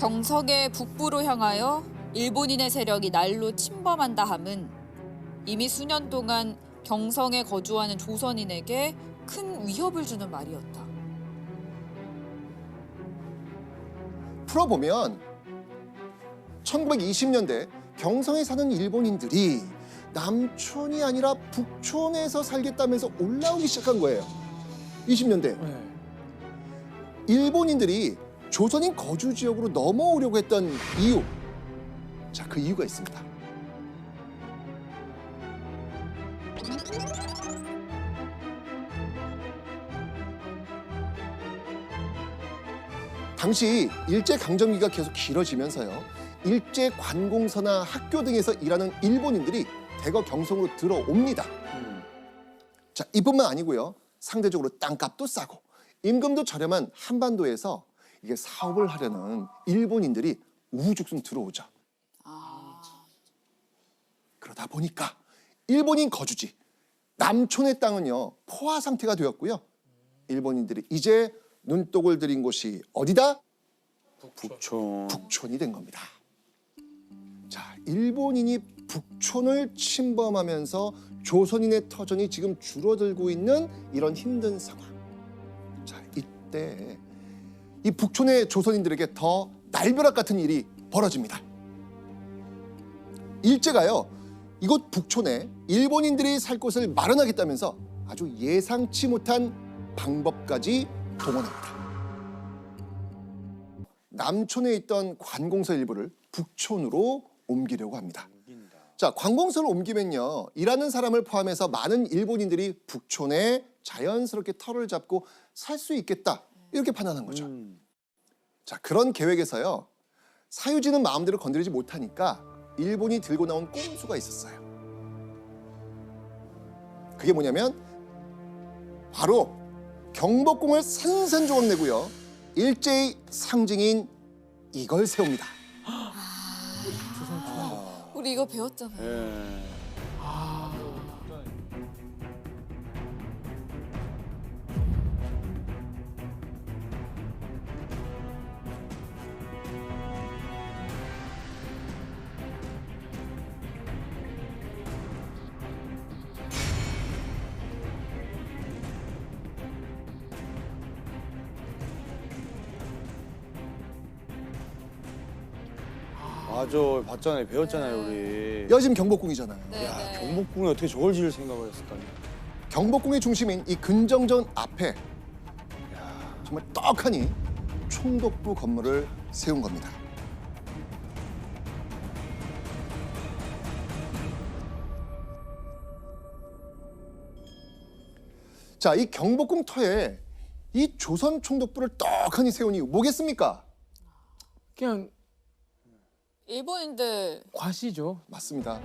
경석의 북부로 향하여 일본인의 세력이 날로 침범한다 함은 이미 수년 동안 경성에 거주하는 조선인에게 큰 위협을 주는 말이었다. 풀어보면 1920년대 경성에 사는 일본인들이 남촌이 아니라 북촌에서 살겠다면서 올라오기 시작한 거예요. 20년대. 네. 일본인들이 조선인 거주 지역으로 넘어오려고 했던 이유. 자, 그 이유가 있습니다. 당시 일제 강점기가 계속 길어지면서요. 일제 관공서나 학교 등에서 일하는 일본인들이 대거 경성으로 들어옵니다. 음. 자, 이뿐만 아니고요. 상대적으로 땅값도 싸고 임금도 저렴한 한반도에서 이게 사업을 하려는 일본인들이 우후죽순 들어오죠. 그러다 보니까 일본인 거주지 남촌의 땅은요 포화 상태가 되었고요. 일본인들이 이제 눈독을 들인 곳이 어디다? 북촌. 북촌이 된 겁니다. 자, 일본인이 북촌을 침범하면서 조선인의 터전이 지금 줄어들고 있는 이런 힘든 상황. 자, 이때 이 북촌의 조선인들에게 더 날벼락 같은 일이 벌어집니다. 일제가요, 이곳 북촌에 일본인들이 살 곳을 마련하겠다면서 아주 예상치 못한 방법까지 동원합니다. 남촌에 있던 관공서 일부를 북촌으로 옮기려고 합니다. 자, 관공서를 옮기면요. 일하는 사람을 포함해서 많은 일본인들이 북촌에 자연스럽게 터를 잡고 살 수 있겠다. 이렇게 판단한 거죠. 음. 자, 그런 계획에서요. 사유지는 마음대로 건드리지 못하니까 일본이 들고 나온 꼼수가 있었어요. 그게 뭐냐면 바로 경복궁을 산산조각 내고요. 일제의 상징인 이걸 세웁니다. 우리 이거 배웠잖아요. 예. 맞아, 봤잖아요, 배웠잖아요, 우리. 여진 경복궁이잖아요. 네, 야, 네. 경복궁에 어떻게 저걸 지을 생각을 했을까요? 경복궁의 중심인 이 근정전 앞에 정말 떡하니 총독부 건물을 세운 겁니다. 자, 이 경복궁 터에 이 조선 총독부를 떡하니 세운 이유 뭐겠습니까? 그냥 일본인들 과시죠. 맞습니다.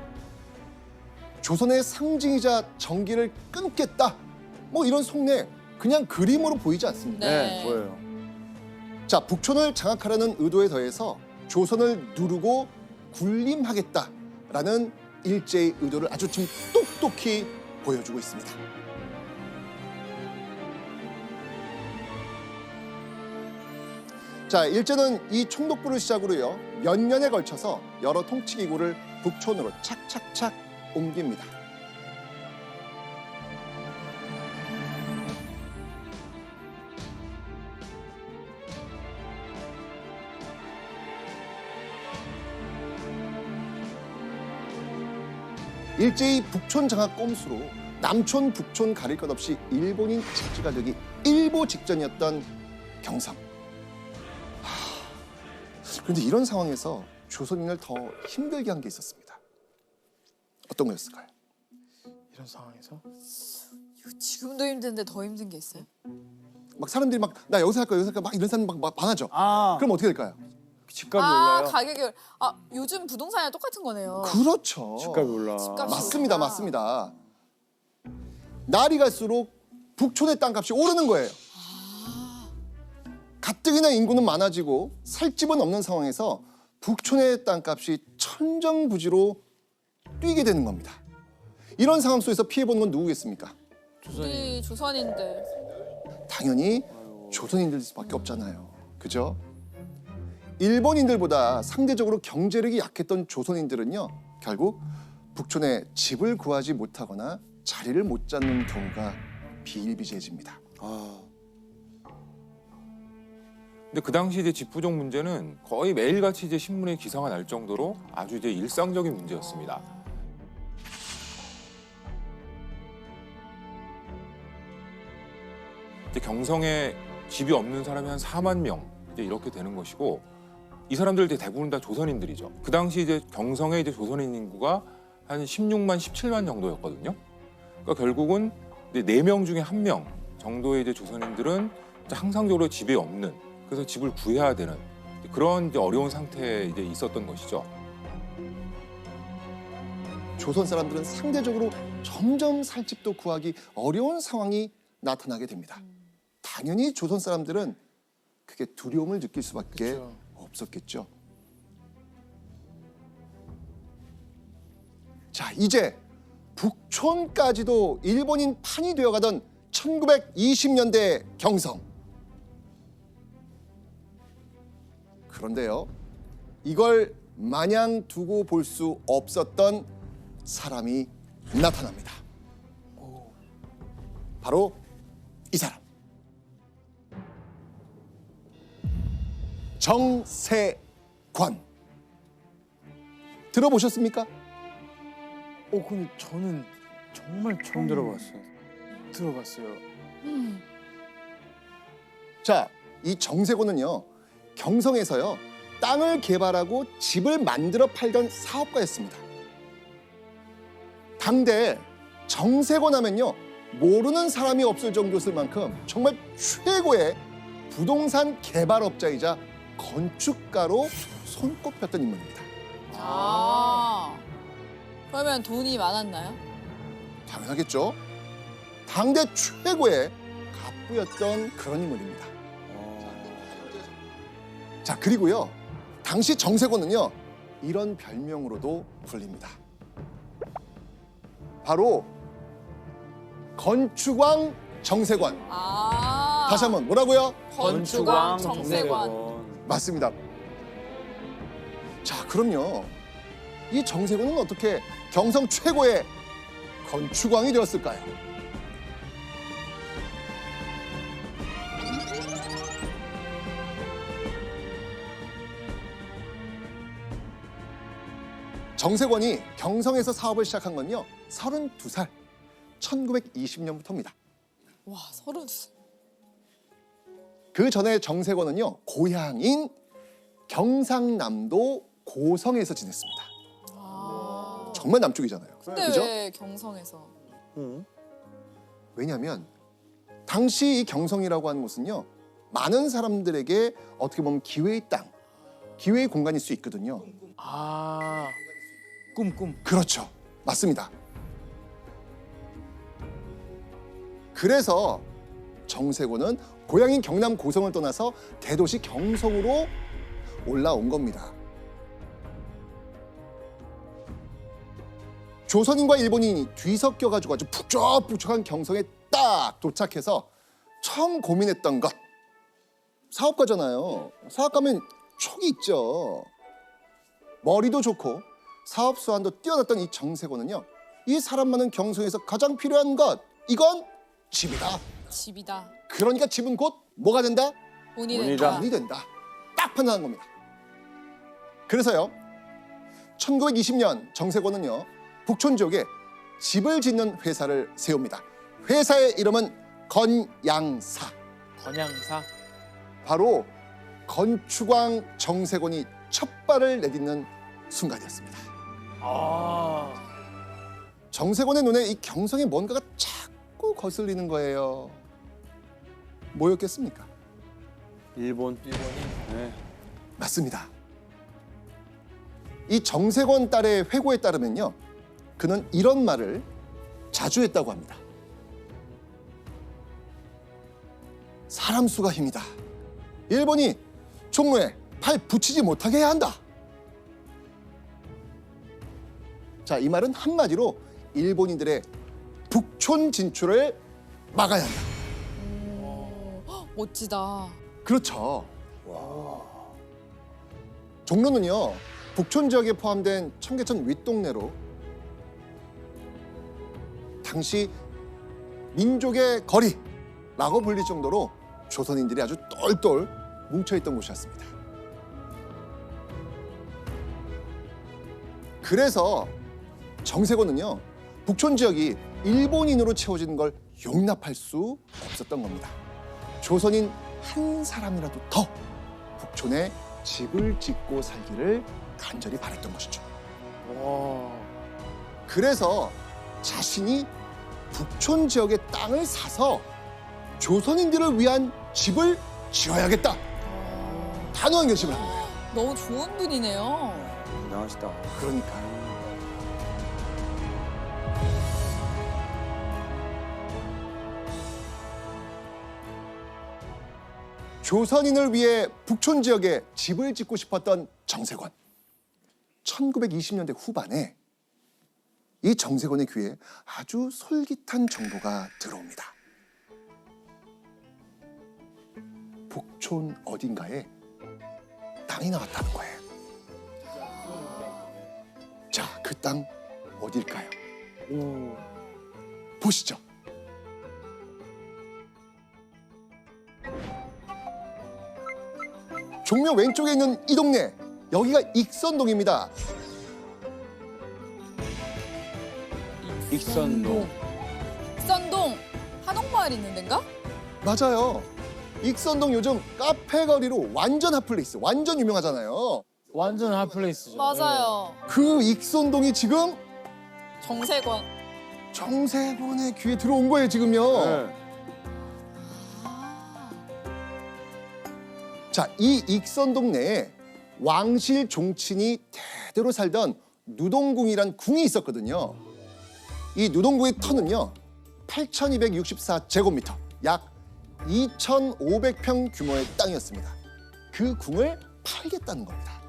조선의 상징이자 정기를 끊겠다. 뭐 이런 속내 그냥 그림으로 보이지 않습니다. 네. 네, 보여요. 자, 북촌을 장악하려는 의도에 더해서 조선을 누르고 군림하겠다라는 일제의 의도를 아주 좀 똑똑히 보여주고 있습니다. 자, 일제는 이 총독부를 시작으로요 몇 년에 걸쳐서 여러 통치기구를 북촌으로 착착착 옮깁니다. 일제히 북촌 장악 꼼수로 남촌 북촌 가릴 것 없이 일본인 착지가 되기 일보 직전이었던 경상. 하, 그런데 이런 상황에서 조선인을 더 힘들게 한 게 있었습니다. 어떤 거였을까요? 이런 상황에서 지금도 힘든데 더 힘든 게 있어요? 막 사람들이 막 나 여기서 할 거야 여기서 할 거야 막 이런 사람 막, 막 많아져. 아, 그럼 어떻게 될까요? 집값이 아 올라요? 가격이 아 요즘 부동산이랑 똑같은 거네요. 그렇죠. 집값이 올라. 집값이 맞습니다, 올라. 맞습니다. 날이 갈수록 북촌의 땅값이 오르는 거예요. 가뜩이나 인구는 많아지고 살 집은 없는 상황에서 북촌의 땅값이 천정부지로 뛰게 되는 겁니다. 이런 상황 속에서 피해보는 건 누구겠습니까? 우리 조선인들 당연히 조선인들 수밖에 없잖아요. 그죠? 일본인들보다 상대적으로 경제력이 약했던 조선인들은요 결국 북촌에 집을 구하지 못하거나 자리를 못 잡는 경우가 비일비재해집니다. 아, 근데 그 당시 이제 집부족 문제는 거의 매일같이 이제 신문에 기사가 날 정도로 아주 이제 일상적인 문제였습니다. 이제 경성에 집이 없는 사람이 한 4만 명 이제 이렇게 되는 것이고 이 사람들 이제 대부분 다 조선인들이죠. 그 당시 이제 경성의 이제 조선인 인구가 한 16만 17만 정도였거든요. 그러니까 결국은 네 명 중에 한 명 정도의 이제 조선인들은 항상적으로 집이 없는 그래서 집을 구해야 되는 그런 이제 어려운 상태에 이제 있었던 것이죠. 조선 사람들은 상대적으로 점점 살 집도 구하기 어려운 상황이 나타나게 됩니다. 당연히 조선 사람들은 그게 두려움을 느낄 수밖에 그쵸. 없었겠죠. 자, 이제 북촌까지도 일본인 판이 되어가던 1920년대 경성. 그런데요, 이걸 마냥 두고 볼 수 없었던 사람이 나타납니다. 바로 이 사람. 정세관. 들어보셨습니까? 어 근데 저는 정말 처음 들어봤어. 들어봤어요. 자, 이 정세곤은요 경성에서요 땅을 개발하고 집을 만들어 팔던 사업가였습니다. 당대 정세곤 하면요 모르는 사람이 없을 정도였을 만큼 정말 최고의 부동산 개발업자이자 건축가로 손꼽혔던 인물입니다. 아. 그러면 돈이 많았나요? 당연하겠죠. 당대 최고의 갑부였던 그런 인물입니다. 자 그리고요 당시 정세곤은요 이런 별명으로도 불립니다. 바로 건축왕 정세관. 아. 다시 한번 뭐라고요? 건축왕 정세관. 맞습니다. 자 그럼요 이 정세곤은 어떻게 경성 최고의 건축왕이 되었을까요? 정세권이 경성에서 사업을 시작한 건요 32살 1920년부터입니다. 와, 서른 두그 전에 정세권은요 고향인 경상남도 고성에서 지냈습니다. 아. 정말 남쪽이잖아요. 근데 그죠? 왜 경성에서? 응? 왜냐하면 당시 이 경성이라고 하는 곳은요 많은 사람들에게 어떻게 보면 기회의 땅, 기회의 공간일 수 있거든요. 아 꿈 꿈. 그렇죠, 맞습니다. 그래서 정세곤은 고향인 경남 고성을 떠나서 대도시 경성으로 올라온 겁니다. 조선인과 일본인이 뒤섞여 가지고 아주 북적북적한 경성에 딱 도착해서 처음 고민했던 것 사업가잖아요. 사업가면 촉이 있죠. 머리도 좋고 사업 수완도 뛰어났던 이 정세곤은요. 이 사람 많은 경성에서 가장 필요한 것 이건 집이다. 집이다. 그러니까 집은 곧 뭐가 된다? 돈이다. 된다. 돈이 된다. 딱 판단한 겁니다. 그래서요. 1920년 정세곤은요. 북촌 지역에 집을 짓는 회사를 세웁니다. 회사의 이름은 건양사. 건양사. 바로 건축왕 정세곤이 첫 발을 내딛는 순간이었습니다. 아 정세곤의 눈에 이 경성에 뭔가가 자꾸 거슬리는 거예요. 뭐였겠습니까? 일본. 일본이. 네. 맞습니다. 이 정세권 딸의 회고에 따르면요. 그는 이런 말을 자주 했다고 합니다. 사람 수가 힘이다. 일본이 종로에 팔 붙이지 못하게 해야 한다. 자, 이 말은 한마디로 일본인들의 북촌 진출을 막아야 한다. 멋지다. 그렇죠. 종로는요 북촌 지역에 포함된 청계천 윗동네로 당시 민족의 거리라고 불릴 정도로 조선인들이 아주 똘똘 뭉쳐있던 곳이었습니다. 그래서 정세곤은요 북촌 지역이 일본인으로 채워지는 걸 용납할 수 없었던 겁니다. 조선인 한 사람이라도 더 북촌에 집을 짓고 살기를 간절히 바랬던 것이죠. 와. 그래서 자신이 북촌 지역의 땅을 사서 조선인들을 위한 집을 지어야겠다. 단호한 결심을 한 거예요. 너무 좋은 분이네요. 대단하시다. 그러니까 조선인을 위해 북촌 지역에 집을 짓고 싶었던 정세권. 1920년대 후반에 이 정세권의 귀에 아주 솔깃한 정보가 들어옵니다. 북촌 어딘가에 땅이 나왔다는 거예요. 자, 그 땅 어딜까요? 오. 보시죠. 종묘 왼쪽에 있는 이 동네 여기가 익선동입니다. 익선동. 익선동 한옥마을 있는 데인가? 맞아요. 익선동 요즘 카페 거리로 완전 핫플레이스, 완전 유명하잖아요. 완전 핫플레이스죠. 맞아요. 그 익선동이 지금 정세권. 정세곤의 귀에 들어온 거예요, 지금요. 네. 자, 이 익선동 내에 왕실 종친이 대대로 살던 누동궁이란 궁이 있었거든요. 이 누동궁의 터는요, 8,264제곱미터, 약 2,500평 규모의 땅이었습니다. 그 궁을 팔겠다는 겁니다.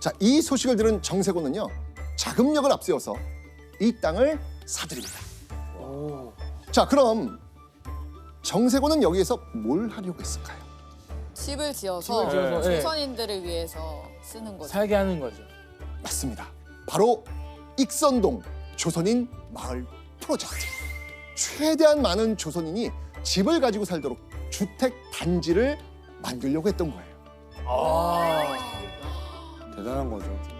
자, 이 소식을 들은 정세곤은요, 자금력을 앞세워서 이 땅을 사들입니다. 오. 자, 그럼 정세곤은 여기에서 뭘 하려고 했을까요? 집을 지어서 집을 지어서, 예. 조선인들을 위해서 쓰는 거죠. 살게 하는 거죠. 맞습니다. 바로 익선동 조선인 마을 프로젝트. 최대한 많은 조선인이 집을 가지고 살도록 주택 단지를 만들려고 했던 거예요. 아. 대단한 거죠.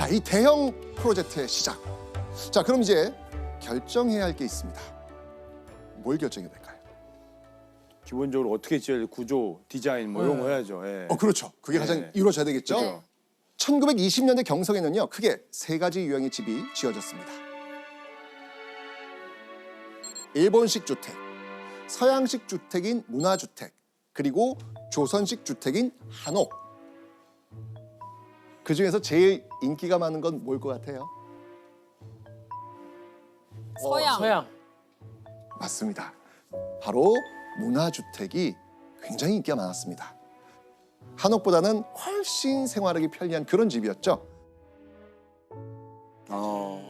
자, 이 대형 프로젝트의 시작. 자, 그럼 이제 결정해야 할 게 있습니다. 뭘 결정해야 될까요? 기본적으로 어떻게 지어야 될 구조, 디자인 뭐 이런 거 해야죠. 예. 어, 그렇죠. 그게 가장 네. 이루어져야 되겠죠. 네. 1920년대 경성에는요, 크게 세 가지 유형의 집이 지어졌습니다. 일본식 주택, 서양식 주택인 문화주택, 그리고 조선식 주택인 한옥. 그 중에서 제일 인기가 많은 건 뭘 것 같아요? 서양. 서양. 맞습니다. 바로 문화주택이 굉장히 인기가 많았습니다. 한옥보다는 훨씬 생활하기 편리한 그런 집이었죠. 어.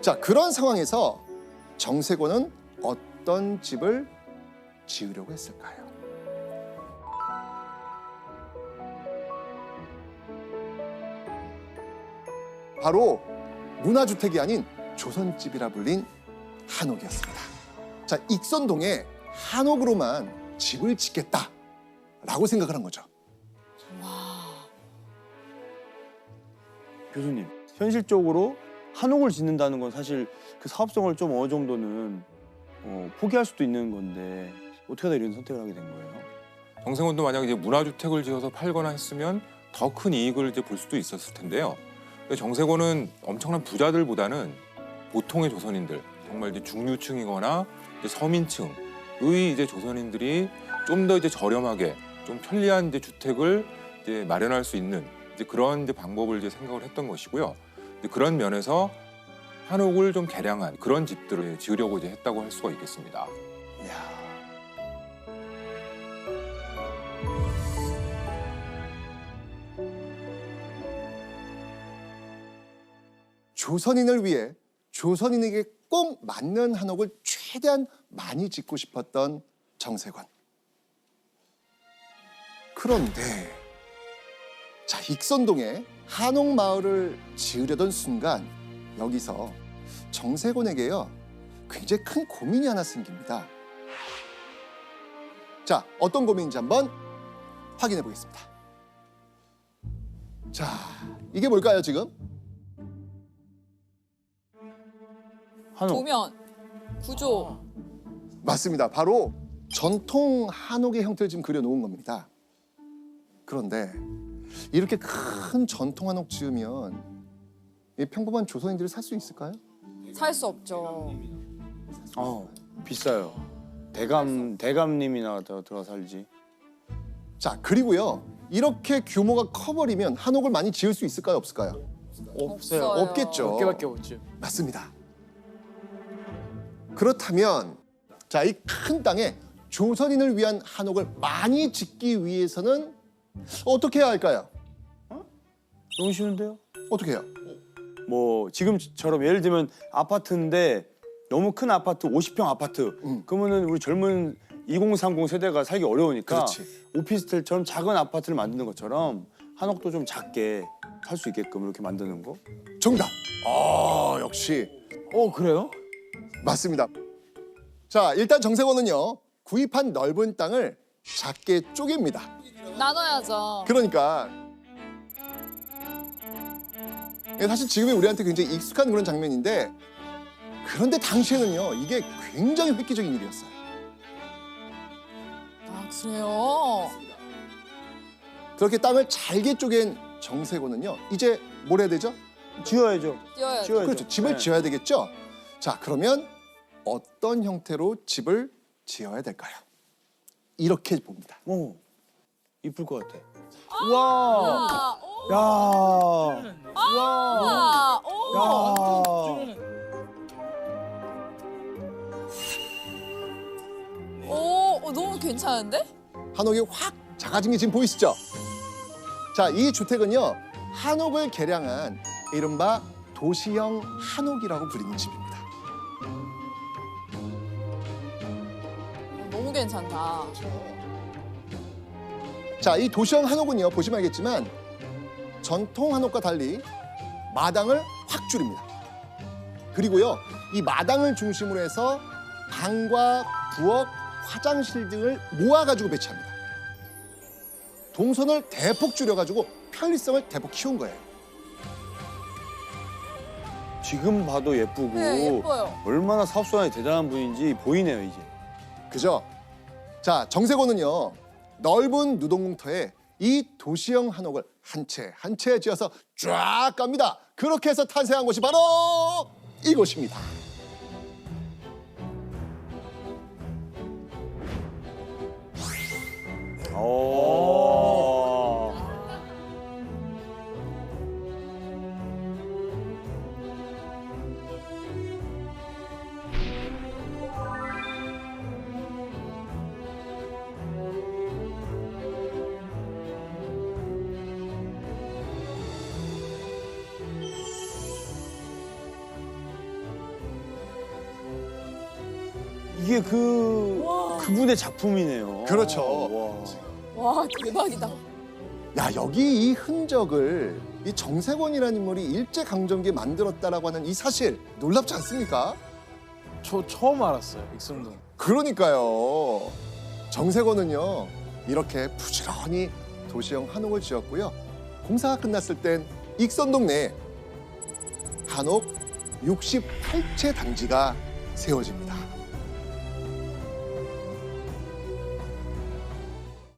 자, 그런 상황에서 정세곤은 어떤 집을 지으려고 했을까요? 바로 문화주택이 아닌 조선집이라 불린 한옥이었습니다. 자, 익선동에 한옥으로만 집을 짓겠다라고 생각을 한 거죠. 교수님, 현실적으로 한옥을 짓는다는 건 사실 그 사업성을 좀 어느 정도는 어, 포기할 수도 있는 건데 어떻게 하다 이런 선택을 하게 된 거예요? 정세곤도 만약 이제 문화주택을 지어서 팔거나 했으면 더 큰 이익을 이제 볼 수도 있었을 텐데요. 근데 정세곤은 엄청난 부자들보다는 보통의 조선인들, 정말 이제 중류층이거나 이제 서민층의 이제 조선인들이 좀 더 이제 저렴하게 좀 편리한 이제 주택을 이제 마련할 수 있는 이제 그런 이제 방법을 이제 생각을 했던 것이고요. 그런 면에서 한옥을 좀 개량한 그런 집들을 지으려고 이제 했다고 할 수가 있겠습니다. 이야. 조선인을 위해 조선인에게 꼭 맞는 한옥을 최대한 많이 짓고 싶었던 정세관. 그런데 자 익선동에 한옥 마을을 지으려던 순간 여기서 정세곤에게요 굉장히 큰 고민이 하나 생깁니다. 자 어떤 고민인지 한번 확인해 보겠습니다. 자 이게 뭘까요 지금? 한옥. 도면, 구조. 맞습니다. 바로 전통 한옥의 형태를 지금 그려놓은 겁니다. 그런데 이렇게 큰 전통 한옥 지으면 이 평범한 조선인들이 살 수 있을까요? 살 수 없죠. 어, 비싸요. 대감 대감님이나 더 들어 살지. 자 그리고요 이렇게 규모가 커버리면 한옥을 많이 지을 수 있을까요? 없을까요? 없어요. 없겠죠. 몇 개밖에 없죠. 맞습니다. 그렇다면 자 이 큰 땅에 조선인을 위한 한옥을 많이 짓기 위해서는 어떻게 해야 할까요? 너무 쉬운데요? 어떻게 해요? 뭐 지금처럼 예를 들면 아파트인데 너무 큰 아파트 50평 아파트 음. 그러면은 우리 젊은 2030 세대가 살기 어려우니까 그렇지. 오피스텔처럼 작은 아파트를 만드는 것처럼 한옥도 좀 작게 살 수 있게끔 이렇게 만드는 거. 정답. 아 역시 어 그래요? 맞습니다. 자, 일단 정세원은요. 구입한 넓은 땅을 작게 쪼갭니다. 나눠야죠. 그러니까 사실 지금의 우리한테 굉장히 익숙한 그런 장면인데 그런데 당시에는요. 이게 굉장히 획기적인 일이었어요. 아, 그래요? 그렇게 땅을 잘게 쪼갠 정세곤은요. 이제 뭘 해야 되죠? 지어야죠. 지어야죠. 그렇죠. 집을 네. 지어야 되겠죠. 자, 그러면 어떤 형태로 집을 지어야 될까요? 이렇게 봅니다. 어, 이쁠 것 같아. 와. 아, 오, 야, 아, 오. 야. 오, 어, 너무 괜찮은데? 한옥이 확 작아진 게 지금 보이시죠? 자, 이 주택은요. 한옥을 개량한 이른바 도시형 한옥이라고 불리는 집입니다. 괜찮다. 자, 이 도시형 한옥은요. 보시면 알겠지만 전통 한옥과 달리 마당을 확 줄입니다. 그리고요. 이 마당을 중심으로 해서 방과 부엌, 화장실 등을 모아가지고 배치합니다. 동선을 대폭 줄여가지고 편리성을 대폭 키운 거예요. 지금 봐도 예쁘고 네, 예뻐요. 얼마나 사업수완이 대단한 분인지 보이네요 이제. 그죠? 자, 정세곤은요. 넓은 누동공터에 이 도시형 한옥을 한 채 한 채 지어서 쫙 갑니다. 그렇게 해서 탄생한 곳이 바로 이곳입니다. 오. 이게 그 그분의 작품이네요. 그렇죠. 와. 와, 대박이다. 야, 여기 이 흔적을 이 정세곤이라는 인물이 일제 강점기에 만들었다라고 하는 이 사실 놀랍지 않습니까? 저 처음 알았어요. 익선동. 그러니까요. 정세곤은요. 이렇게 부지런히 도시형 한옥을 지었고요. 공사가 끝났을 땐 익선동 내에 한옥 68채 단지가 세워집니다.